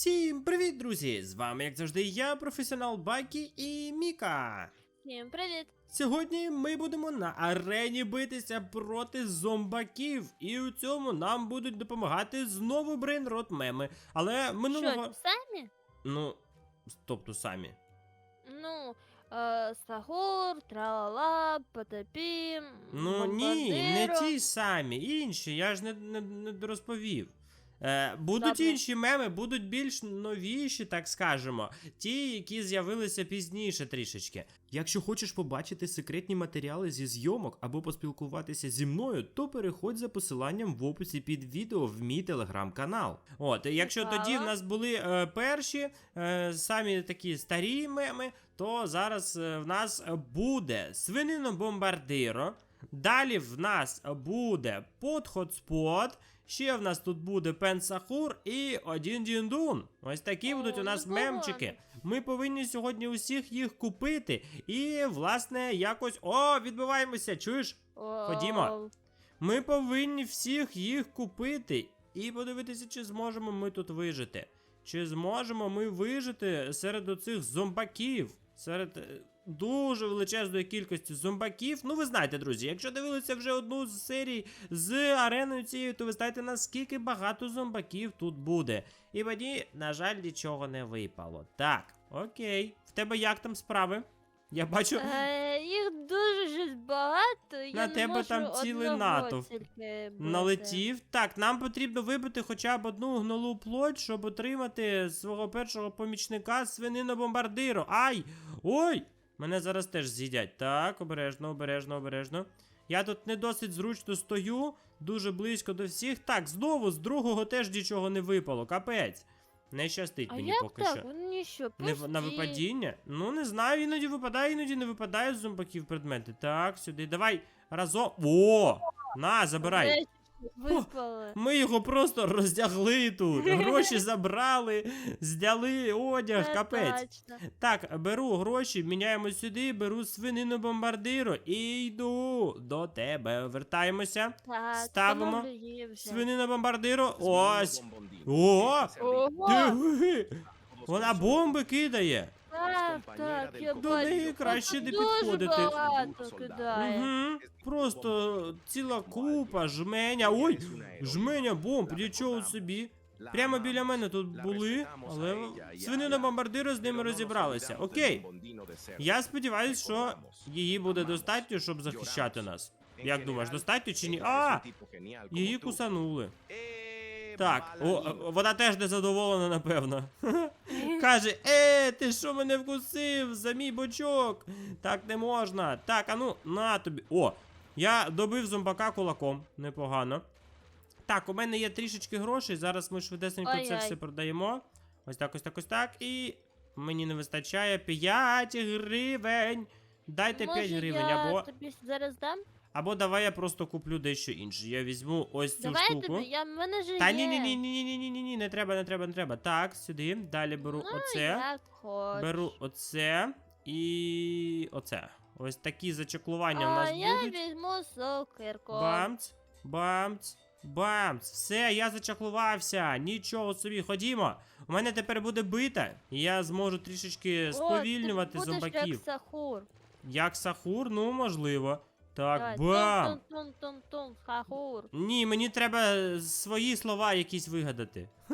Всім привіт, друзі! З вами, як завжди, я, професіонал Бакі і Міка. Всім привіт! Сьогодні ми будемо на арені битися проти зомбаків, і у цьому нам будуть допомагати знову брейнрот меми. Але минулого. Що, самі? Ну, тобто самі. Ну, е, Сагур, Тралала, Потопі, Ну ні, не ті самі, інші, я ж не, не, не розповів. Е, будуть Добре. інші меми, будуть більш новіші, так скажемо. Ті, які з'явилися пізніше трішечки. Якщо хочеш побачити секретні матеріали зі зйомок або поспілкуватися зі мною, то переходь за посиланням в описі під відео в мій телеграм-канал. От, якщо Цікаво. тоді в нас були е, перші, е, самі такі старі меми, то зараз е, в нас буде свинино бомбардиро. Далі в нас буде подхотспот. Ще в нас тут буде пенсахур і один діндун. Ось такі О, будуть у нас мемчики. Ми повинні сьогодні усіх їх купити. І, власне, якось. О, відбиваємося, чуєш? Ходімо. Ми повинні всіх їх купити і подивитися, чи зможемо ми тут вижити. Чи зможемо ми вижити серед оцих зомбаків, серед е, дуже величезної кількості зомбаків. Ну, ви знаєте, друзі, якщо дивилися вже одну з серій з ареною цією, то ви знаєте, наскільки багато зомбаків тут буде. І мені, на жаль, нічого не випало. Так, окей. В тебе як там справи? Я бачу. Е, їх дуже ж багато. я На не тебе можу там цілий одного натовп тільки. Налетів. Так, нам потрібно вибити хоча б одну гнилу плоть, щоб отримати свого першого помічника свинину бомбардиру. Ай! Ой! Мене зараз теж з'їдять. Так, обережно, обережно, обережно. Я тут не досить зручно стою, дуже близько до всіх. Так, знову з другого теж нічого не випало. Капець. Не щастить А мені як поки так? що. Вони що, Не, на випадіння? Ну, не знаю, іноді випадає, іноді не випадає з зомбаків предмети. Так, сюди. Давай разом. О! На, забирай. Речі Випали. Ми його просто роздягли тут. Гроші забрали, зняли одяг, Це капець. точно. Так, беру гроші, міняємо сюди, беру свинину бомбардиру і йду до тебе. Вертаємося. Так, Ставимо. Свинина бомбардиру. Ось. О! Ого! Диви! Вона бомби кидає. Так, так, я До бачу. неї краще Тут не дуже підходити. багато кидає. Угу. Просто ціла купа жменя. Ой, жменя бомб, нічого собі. Прямо біля мене тут були, але свинина бомбардиро з ними розібралися. Окей. Я сподіваюся, що її буде достатньо, щоб захищати нас. Як думаєш, достатньо чи ні? А! Її кусанули. Так, о, о, вона теж незадоволена, напевно. Каже: Е, ти що мене вкусив за мій бочок? Так не можна. Так, а ну, на тобі. О, я добив зомбака кулаком. Непогано. Так, у мене є трішечки грошей. Зараз ми швидесенько це все продаємо. Ось так, ось так, ось так. І мені не вистачає 5 гривень. Дайте 5 гривень, я або, тобі зараз дам? Або давай я просто куплю дещо інше. Я візьму ось цю Давай штуку. тобі, я в мене ж Та є. ні, ні, ні, ні, ні, ні, ні, ні, не треба, не треба, не треба. Так, сюди. Далі беру Ну, оце. як хочеш. Беру оце і оце. Ось такі зачеклування в а нас я будуть. візьму сокирку. Бамц, бамц, бамц. Все, я зачаклувався. Нічого собі, ходімо. У мене тепер буде бита, і я зможу трішечки О, сповільнювати ти будеш зомбаків. як сахур. Як сахур, ну можливо. Так, бам! Тун-тун-тун-тун, сахур. Ні, мені треба свої слова якісь вигадати.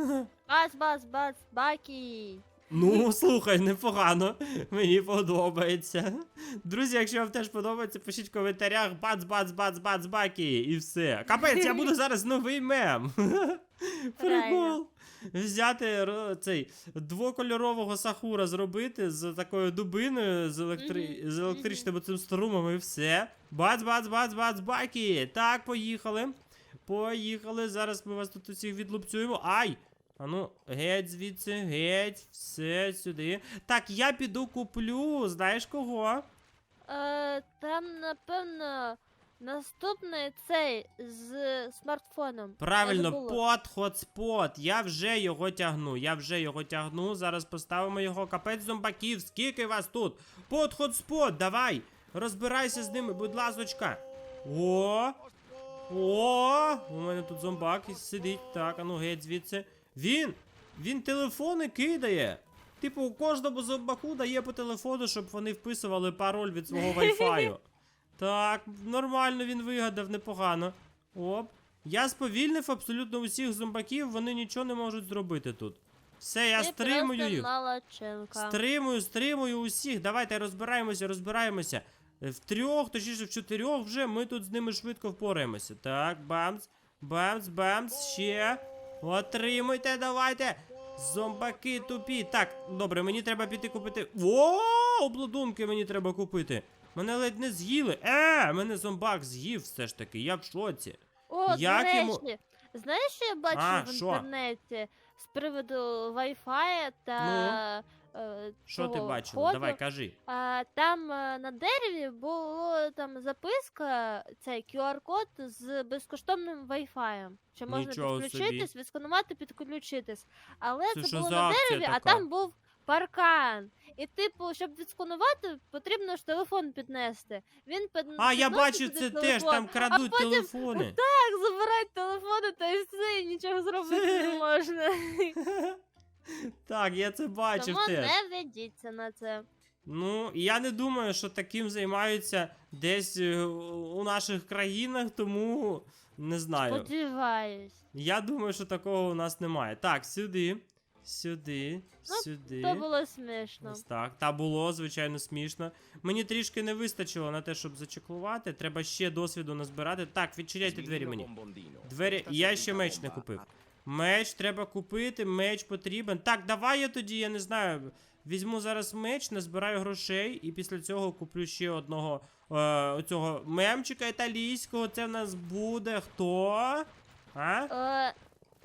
Бас, бас, бас, бакі. Ну, слухай, непогано. Мені подобається. Друзі, якщо вам теж подобається, пишіть в коментарях бац, бац, бац, бац, бакі, і все. Капець, я буду зараз новий мем. Прикол. Взяти цей двокольорового сахура зробити з такою дубиною, з, електри... Мгм, з електричним цим струмом і все. Бац, бац, бац, бац, бакі. Так, поїхали. Поїхали. Зараз ми вас тут усіх відлупцюємо. Ай! А ну, геть звідси, геть, все сюди. Так, я піду куплю, знаєш кого? Е, там, напевно, наступний цей з смартфоном. Правильно, под хотспот. Я вже його тягну. Я вже його тягну. Зараз поставимо його капець зомбаків. Скільки вас тут? Под хотспот, давай. Розбирайся з ними, будь ласочка. О! О! У мене тут зомбак сидить. Так, а ну геть звідси. Він Він телефони кидає. Типу, кожному зомбаку дає по телефону, щоб вони вписували пароль від свого вайфаю. Так, нормально він вигадав, непогано. Оп. Я сповільнив абсолютно усіх зомбаків, вони нічого не можуть зробити тут. Все, я Ти стримую їх. молодчинка. Стримую, стримую усіх. Давайте розбираємося, розбираємося. Е, В трьох, точніше в чотирьох вже ми тут з ними швидко впораємося. Так, бамс, бамс, бамс, ще. Отримуйте, давайте. Зомбаки тупі. Так, добре, мені треба піти купити. О, обладунки мені треба купити. Мене ледь не з'їли. Е, мене зомбак з'їв все ж таки, я в шоці. О, Як до йому- знаєш, що я бачив А, в що? інтернеті з приводу Wi-Fi та е, Що ти бачила? Давай, кажи. А, там е, на дереві було там записка, цей QR-код з безкоштовним Wi-Fi. Що можна Нічого підключитись, відсканувати, підключитись. Але Це це, було на дереві, а там був паркан. І, типу, щоб відсканувати, потрібно ж телефон піднести. Він під... А, я бачу це теж, там крадуть потім- телефони. Так, забирають телефони, та і все, і нічого зробити не можна. Так, я це бачив Тому теж. не ведіться на це. Ну, я не думаю, що таким займаються десь е, у наших країнах, тому не знаю. Сподіваюсь. Я думаю, що такого у нас немає. Так, сюди, сюди, Ну, сюди. То було смішно. Ось так. Та було, звичайно, смішно. Мені трішки не вистачило на те, щоб зачеклувати. Треба ще досвіду назбирати. Так, відчиняйте двері мені. Двері. Я ще меч не купив. Меч треба купити, меч потрібен. Так, давай я тоді, я не знаю. Візьму зараз меч, назбираю грошей, і після цього куплю ще одного е, оцього мемчика італійського. Це в нас буде хто? А? Е,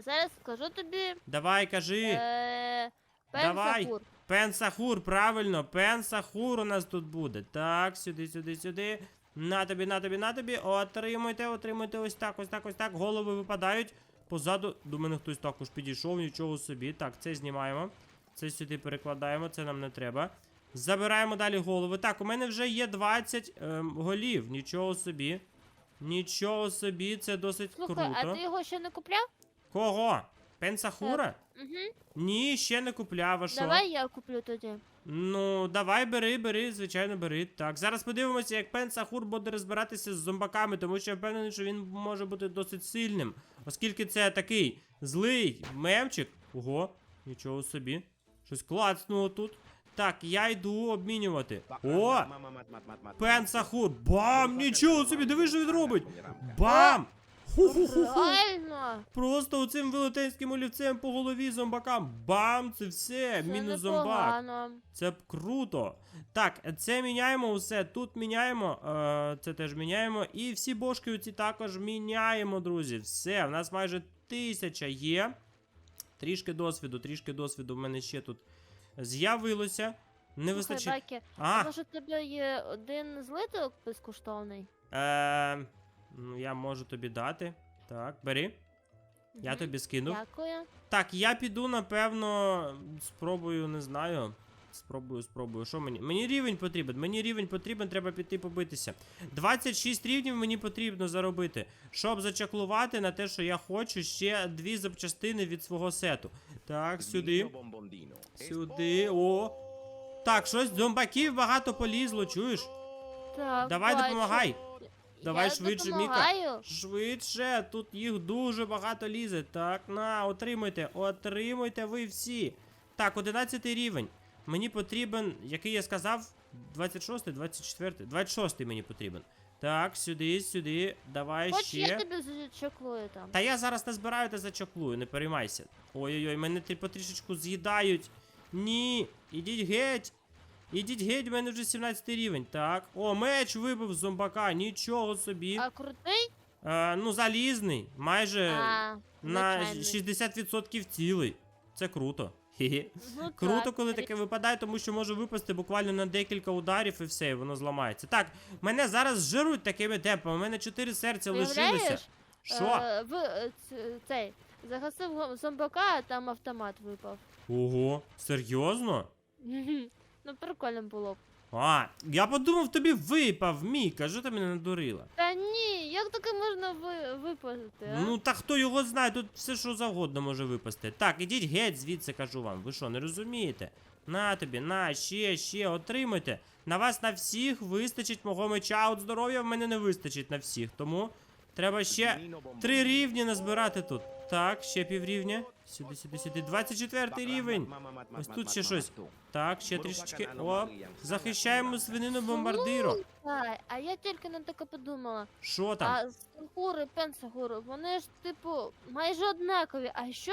зараз скажу тобі. Давай, кажи. Е, Давай. Пенсахур. Пенсахур, правильно, пенсахур у нас тут буде. Так, сюди, сюди, сюди. На тобі, на тобі, на тобі. Отримуйте, отримуйте ось так, ось так, ось так. Голови випадають. Позаду до мене хтось також підійшов, нічого собі. Так, це знімаємо. Це сюди перекладаємо, це нам не треба. Забираємо далі голови. Так, у мене вже є 20 ем, голів. Нічого собі. Нічого собі, це досить Слухай, круто. а ти його ще не купляв? Кого? Пенсахура? Угу. Ні, ще не купляв, а що? Давай я куплю тоді. Ну, давай бери, бери, звичайно, бери. Так, зараз подивимося, як Пен Сахур буде розбиратися з зомбаками, тому що я впевнений, що він може бути досить сильним. Оскільки це такий злий мемчик. Ого, нічого собі. Щось клацнуло тут. Так, я йду обмінювати. О! Пен Сахур! Бам! Нічого собі, диви, що він робить! Бам! Реально. Просто оцим велетенським олівцем по голові зомбакам. Бам! Це все! Це Мінус зомбак. непогано. Це б круто. Так, це міняємо усе. Тут міняємо, е, це теж міняємо. І всі бошки оці також міняємо, друзі. Все, в нас майже тисяча є. Трішки досвіду, трішки досвіду в мене ще тут з'явилося. Не Слухай, вистачить. Бакі, А, а може в тебе є один злиток безкоштовний? е, ну я можу тобі дати. Так, бери. Я тобі скинув. Дякую. Так, я піду, напевно, спробую, не знаю. Спробую, спробую. Що мені? Мені рівень потрібен. Мені рівень потрібен, треба піти побитися. 26 рівнів мені потрібно заробити, щоб зачаклувати на те, що я хочу ще дві запчастини від свого сету. Так, сюди. Сюди. О. Так, щось зомбаків багато полізло, чуєш? Так, Давай бачу. допомагай. Давай я швидше, Міка. Швидше, тут їх дуже багато лізе. Так, на, отримуйте, отримуйте ви всі. Так, 11 рівень. Мені потрібен, який я сказав, 26, 24, 26 мені потрібен. Так, сюди, сюди, давай Хоч ще. я тобі зачеклую там. Та я зараз не збираю та зачаклую, не переймайся. Ой-ой-ой, мене потрішечку з'їдають. Ні, ідіть геть. Ідіть геть, в мене вже 17 рівень. Так. О, меч вибив з зомбака, нічого собі. А крутий? Е, ну, залізний, майже А, на звичайний. 60% цілий. Це круто. Хе-хе. Ну, Круто, так. коли таке випадає, тому що може випасти буквально на декілька ударів і все, і воно зламається. Так, мене зараз жируть такими темпами, у мене 4 серця лишилося. Що? Е, в, е, цей, загасив зомбака, а там автомат випав. Ого, серйозно? Ну, прикольно було б. А, я подумав, тобі випав, Міка, що ти мене надурила? Та ні, як таке можна ви, випустити? а? Ну та хто його знає, тут все що завгодно може випасти. Так, ідіть геть звідси, кажу вам. Ви що, не розумієте? На тобі, на, ще, ще, отримуйте. На вас на всіх вистачить мого меча, от здоров'я в мене не вистачить на всіх. Тому треба ще три рівні назбирати тут. Так, ще піврівня. Сюди, сюди, сюди. 24 рівень. Ось тут ще щось. Так, ще трішечки. О, захищаємо свинину бомбардиру. Слухай, а я тільки на таке подумала. Що там? А сахури, пенсагури, вони ж, типу, майже однакові. А що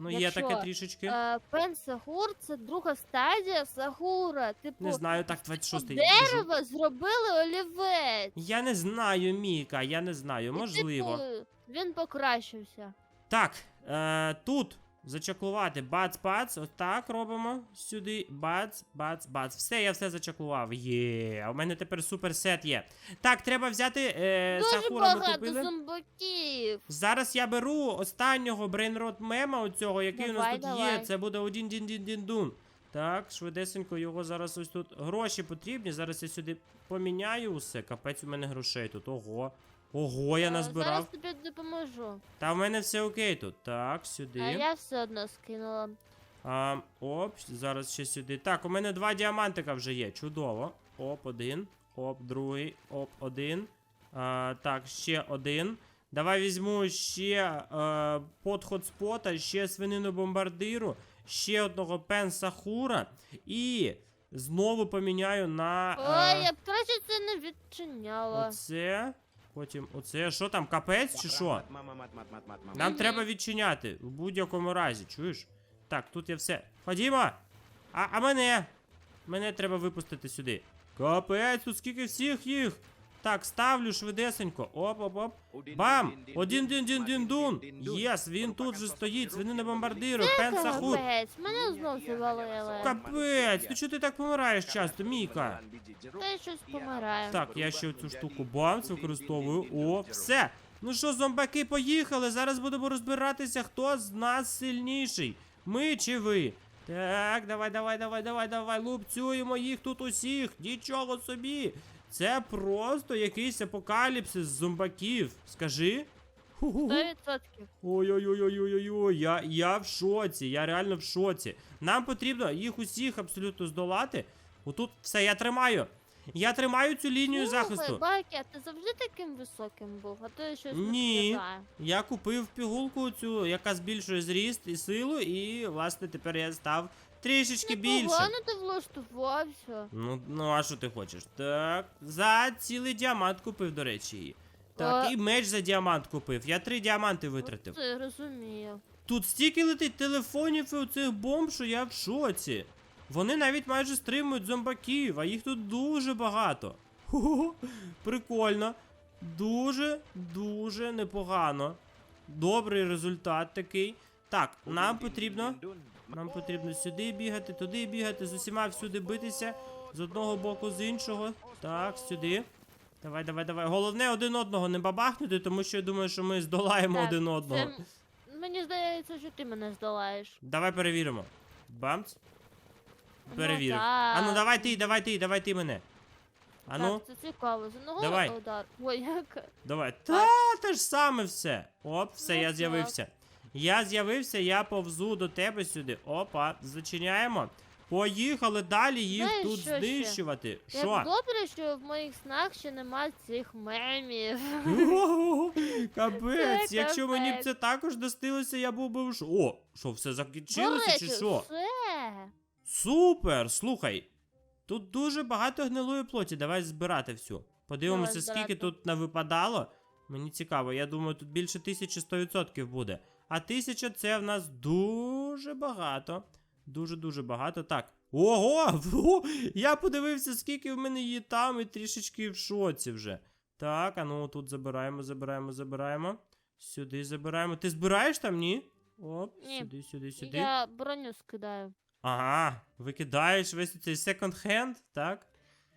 Ну, є якщо, таке трішечки. е, пенсагур це друга стадія сахура. Типу, Не знаю, так 26 з й дерева зробили олівець. Я не знаю, Міка, я не знаю, І, можливо. типу, він покращився. Так, е, тут зачаклувати. Бац-бац, отак робимо. Сюди. Бац, бац, бац. Все, я все зачаклував. Є, у мене тепер супер сет є. Так, треба взяти. Е, Дуже Сахура ми багато купили. зомбаків. Зараз я беру останнього брейнрот мема оцього, який у нас Давай, тут є. давай. Це буде один дін дін дін дун. Так, швидесенько його зараз ось тут. Гроші потрібні. Зараз я сюди поміняю усе. Капець у мене грошей тут. Ого. Ого, я Е, назбирав. Зараз тобі допоможу. Та в мене все окей тут. Так, сюди. А я все одно скинула. А, оп, зараз ще сюди. Так, у мене два діамантика вже є. Чудово. Оп, один. Оп, другий. Оп, один. А, так, ще один. Давай візьму ще е, под хотспота, ще свинину бомбардиру, ще одного пенсахура і знову поміняю на. Ой, Е, я б краще це не відчиняла. оце. Потім оце. Що там, капець чи що? Нам треба відчиняти в будь-якому разі, чуєш? Так, тут я все. Ходімо! А, а мене? Мене треба випустити сюди. Капець, тут скільки всіх їх. Так, ставлю швидесенько. Оп, оп, оп. Бам! Один дин дин дин дун. Єс, він тут же стоїть, свинина бомбардиру, пенсахур. Капець, мене знов завалили. Капець, ну чого ти так помираєш часто, Міка? Та й щось помирає. Так, я ще цю штуку бамс використовую. О, все. Ну що, зомбаки, поїхали. Зараз будемо розбиратися, хто з нас сильніший. Ми чи ви? Так, давай, давай, давай, давай, давай. Лупцюємо їх тут усіх. Нічого собі. Це просто якийсь апокаліпсис зомбаків. Скажи. Ху-ху-ху. Сто відсотків. Ой-ой-ой-ой-ой-ой, я, я в шоці, я реально в шоці. Нам потрібно їх усіх абсолютно здолати. Отут все, я тримаю. Я тримаю цю лінію захисту. Слухай, Бакі, а ти завжди таким високим був, а то я щось Ні. не. Я купив пігулку цю, яка збільшує зріст і силу, і власне тепер я став трішечки більше. Непогано ти влаштувався. Ну, ну а що ти хочеш? Так, за цілий діамант купив, до речі, її. Так, А- і меч за діамант купив. Я три діаманти витратив. Це розумію. Тут стільки летить телефонів і оцих бомб, що я в шоці. Вони навіть майже стримують зомбаків, а їх тут дуже багато. Ху-ху, прикольно. Дуже, дуже непогано. Добрий результат такий. Так, нам потрібно. Нам потрібно сюди бігати, туди бігати, з усіма всюди битися. З одного боку, з іншого. Так, сюди. Давай, давай, давай. Головне один одного не бабахнути, тому що я думаю, що ми здолаємо Так, один одного. Це... Мені здається, що ти мене здолаєш. Давай перевіримо. Бамц. Ну, Перевірив. так. А ну давай ти, давай ти, давай ти мене. А ну, Так, це цікаво. За ногою Давай. удар. Ой, як. давай. Та те ж саме все. Оп, все, Ну, я так. з'явився. Я з'явився, я повзу до тебе сюди. Опа, зачиняємо. Поїхали далі їх Знаєш, тут що ще? знищувати. Як Що? добре, що в моїх снах ще нема цих мемів. Ого, Капець, Це якщо мені б капець. це також достилося, я був би в шо. О, що, все закінчилося чи що? все. Супер! Слухай. Тут дуже багато гнилої плоті. Давай збирати всю. Подивимося, Давай скільки збирати. тут навипадало. Мені цікаво, я думаю, тут більше 1100% буде. А тисяча це в нас дуже багато. Дуже-дуже багато. Так. Ого! Фу! Я подивився, скільки в мене її там, і трішечки в шоці вже. Так, а ну тут забираємо, забираємо, забираємо. Сюди забираємо. Ти збираєш там, ні? Оп, Ні. сюди, сюди, сюди. Я броню скидаю. Ага, викидаєш весь цей second hand, так?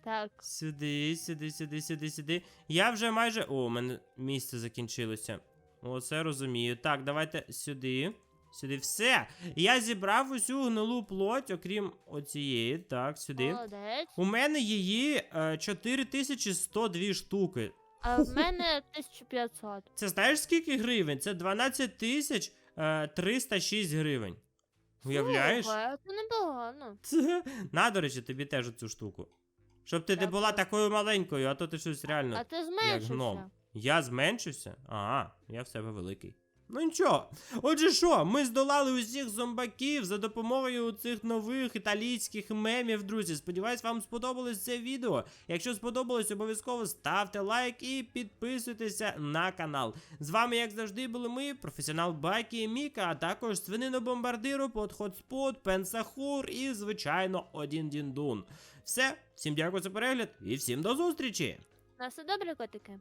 Так. Сюди, сюди, сюди, сюди, сюди. Я вже майже. О, у мене місце закінчилося. Оце розумію. Так, давайте сюди. Сюди все. Я зібрав усю гнилу плоть, окрім оцієї. Так, сюди. Молодець. У мене її е, 4102 штуки. А в мене 1500. Це знаєш скільки гривень? Це 12 тисяч е, 306 гривень. Уявляєш? Слухай, Це непогано. Це... На, до речі, тобі теж цю штуку. Щоб ти не була такою маленькою, а то ти щось реально А ти як зменшився. Я зменшився? Ага, я в себе великий. Ну нічого. Отже, що, ми здолали усіх зомбаків за допомогою цих нових італійських мемів, друзі. Сподіваюсь, вам сподобалось це відео. Якщо сподобалось, обов'язково ставте лайк і підписуйтеся на канал. З вами, як завжди, були ми, професіонал Бакі і Міка, а також свининобомбардиру, подхотспот, пенсахур і, звичайно, один діндун. Все, всім дякую за перегляд і всім до зустрічі! На все добре, котики.